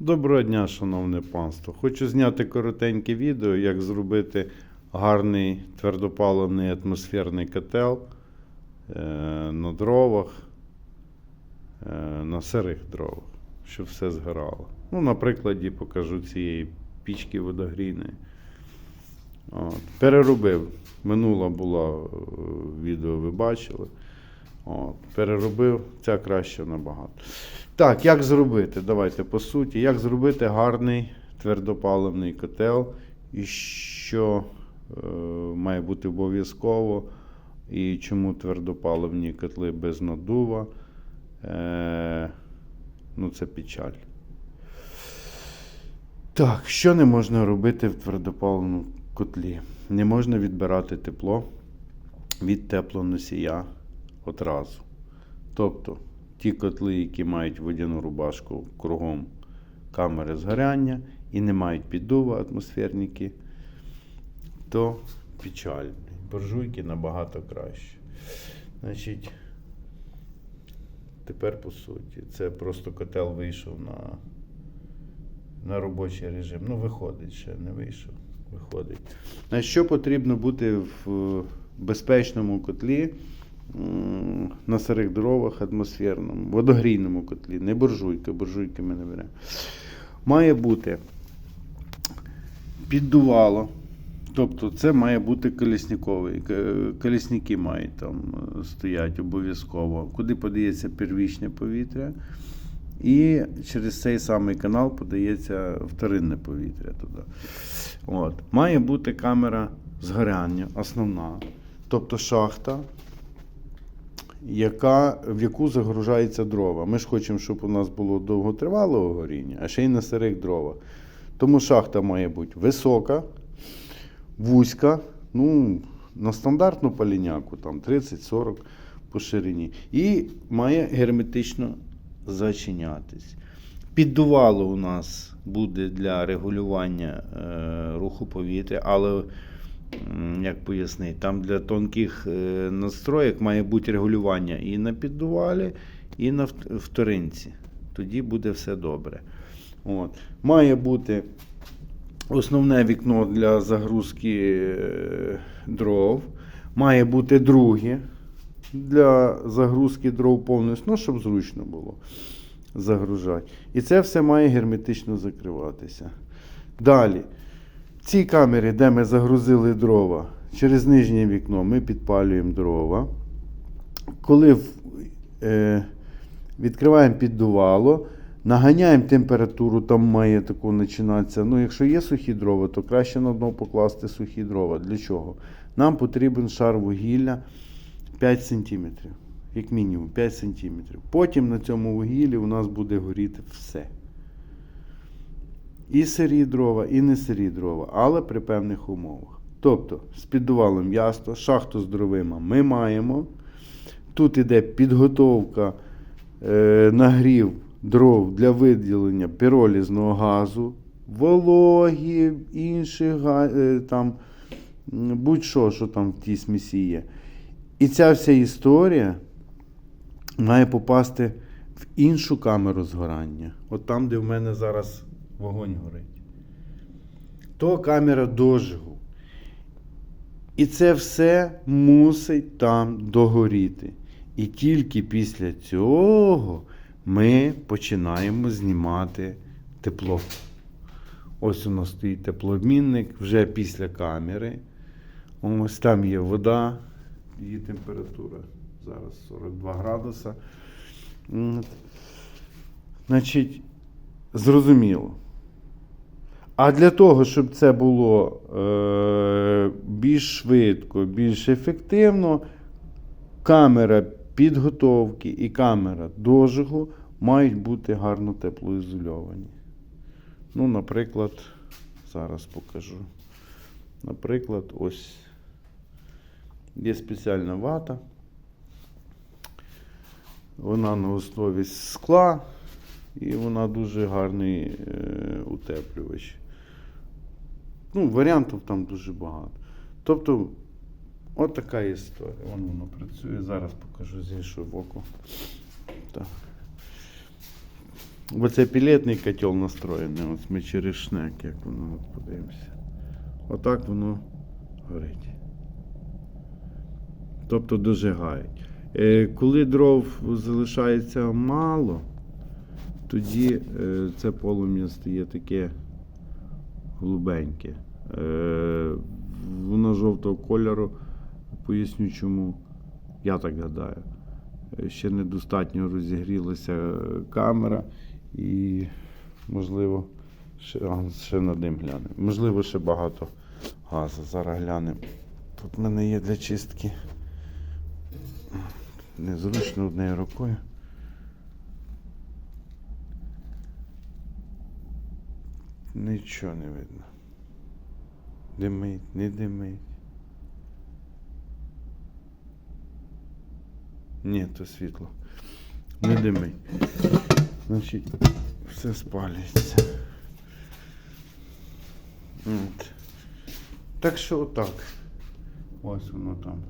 Доброго дня, шановне панство. Хочу зняти коротеньке відео, як зробити гарний твердопаливний атмосферний котел е, на дровах, е, на сирих дровах, щоб все згорало. Ну, на прикладі покажу цієї пічки водогрійної. От. Переробив. Минула була е, відео, ви бачили. От. Переробив, ця краще набагато. Так, як зробити? Давайте по суті. Як зробити гарний твердопаливний котел, і що е, має бути обов'язково, і чому твердопаливні котли без надува? Е, ну, це печаль. Так, що не можна робити в твердопаливному котлі? Не можна відбирати тепло від теплоносія одразу. Тобто ті котли, які мають водяну рубашку кругом камери згоряння і не мають піддува атмосферники, то печально. Буржуйки набагато краще. Значить, тепер по суті, це просто котел вийшов на, на робочий режим. Ну, виходить, ще не вийшов. Виходить. Значить, що потрібно бути в безпечному котлі? На сирих дровах атмосферному, водогрійному котлі, не буржуйка, буржуйки ми не беремо. Має бути піддувало. Тобто це має бути колісниковий. Колісники мають там е, стоять обов'язково, куди подається первічне повітря. І через цей самий канал подається вторинне повітря туди. От. Має бути камера згоряння, основна. Тобто шахта, яка, в яку загружаються дрова. Ми ж хочемо, щоб у нас було довготривалого горіння, а ще й на сирих дровах. Тому шахта має бути висока, вузька, ну, на стандартну паліняку, там 30-40 по ширині. І має герметично зачинятись. Піддувало у нас буде для регулювання е, руху повітря, але як пояснити, там для тонких е, настроєк має бути регулювання і на піддувалі, і на вторинці. Тоді буде все добре. От. Має бути основне вікно для загрузки е, дров. Має бути друге для загрузки дров повністю, ну, щоб зручно було загружати. І це все має герметично закриватися. Далі. Ці камери, де ми загрузили дрова, через нижнє вікно ми підпалюємо дрова. Коли е, відкриваємо піддувало, наганяємо температуру, там має таку починатися. Ну, якщо є сухі дрова, то краще на дно покласти сухі дрова. Для чого? Нам потрібен шар вугілля 5 см. Як мінімум 5 см. Потім на цьому вугіллі у нас буде горіти все. І сирі дрова, і не сирі дрова, але при певних умовах. Тобто, з піддувалом ясно, шахту з дровима ми маємо. Тут іде підготовка, е, нагрів дров для виділення піролізного газу, вологі, інших е, там, будь-що, що там в тій смісі є. І ця вся історія має попасти в іншу камеру згорання. От там, де в мене зараз вогонь горить. То камера дожигу. І це все мусить там догоріти. І тільки після цього ми починаємо знімати тепло. Ось у нас стоїть теплообмінник вже після камери. Ось там є вода, її температура зараз 42 градуса. Значить, зрозуміло. А для того, щоб це було е, більш швидко, більш ефективно, камера підготовки і камера дожигу мають бути гарно теплоізольовані. Ну, наприклад, зараз покажу. Наприклад, ось є спеціальна вата. Вона на основі скла, і вона дуже гарний е, утеплювач. Ну, варіантів там дуже багато. Тобто, от така історія. Вон воно працює. Зараз покажу з іншого боку. Так. Бо це пілетний котел настроєний, ось ми через шнек, як воно от подивимося. Отак воно горить. Тобто дожигають. Е, коли дров залишається мало, тоді е, це полум'я стає таке голубеньке. Е, воно жовтого кольору. Поясню чому. Я так гадаю. Е, Ще недостатньо розігрілася камера і, можливо, ще, а, ще на дим глянемо. Можливо, ще багато газу. Зараз глянемо. Тут в мене є для чистки. Незручно однією рукою. Нічого не видно. Димить, не димить. Ні, то світло. Не димить. Значить, все спалюється. От. Так що отак. Ось воно там.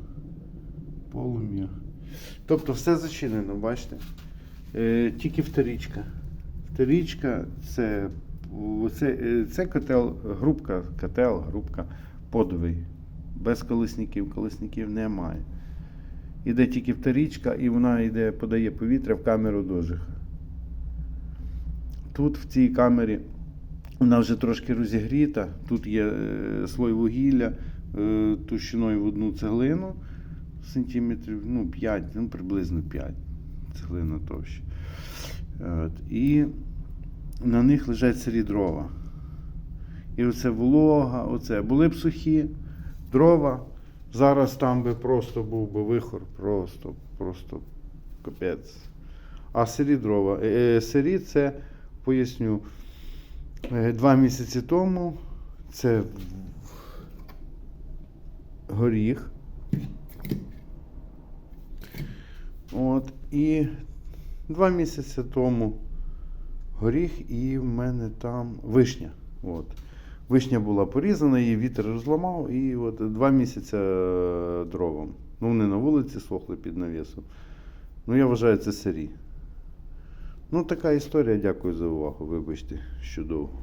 Полум'я. Тобто все зачинено, бачите? Е, тільки вторічка. Вторічка це, це, е, це котел, грубка, котел, грубка подовий. Без колесників. Колесників немає. Іде тільки вторічка, і вона йде, подає повітря в камеру дожиха. Тут в цій камері вона вже трошки розігріта. Тут є е, слой вугілля е, товщиною в одну цеглину сантиметрів ну, 5, ну, приблизно 5 цеглина товща. От. І на них лежать сирі дрова. І оце волога, оце. Були б сухі дрова. Зараз там би просто був би вихор, просто, просто капець. А сирі дрова. Е, е, Сирі це, поясню, е, два місяці тому це горіх. От, і два місяці тому горіх, і в мене там вишня. От. Вишня була порізана, її вітер розламав, і от два місяці е, дровом. Ну, вони на вулиці сохли під навісом. Ну, я вважаю, це сирі. Ну, така історія. Дякую за увагу. Вибачте, що довго.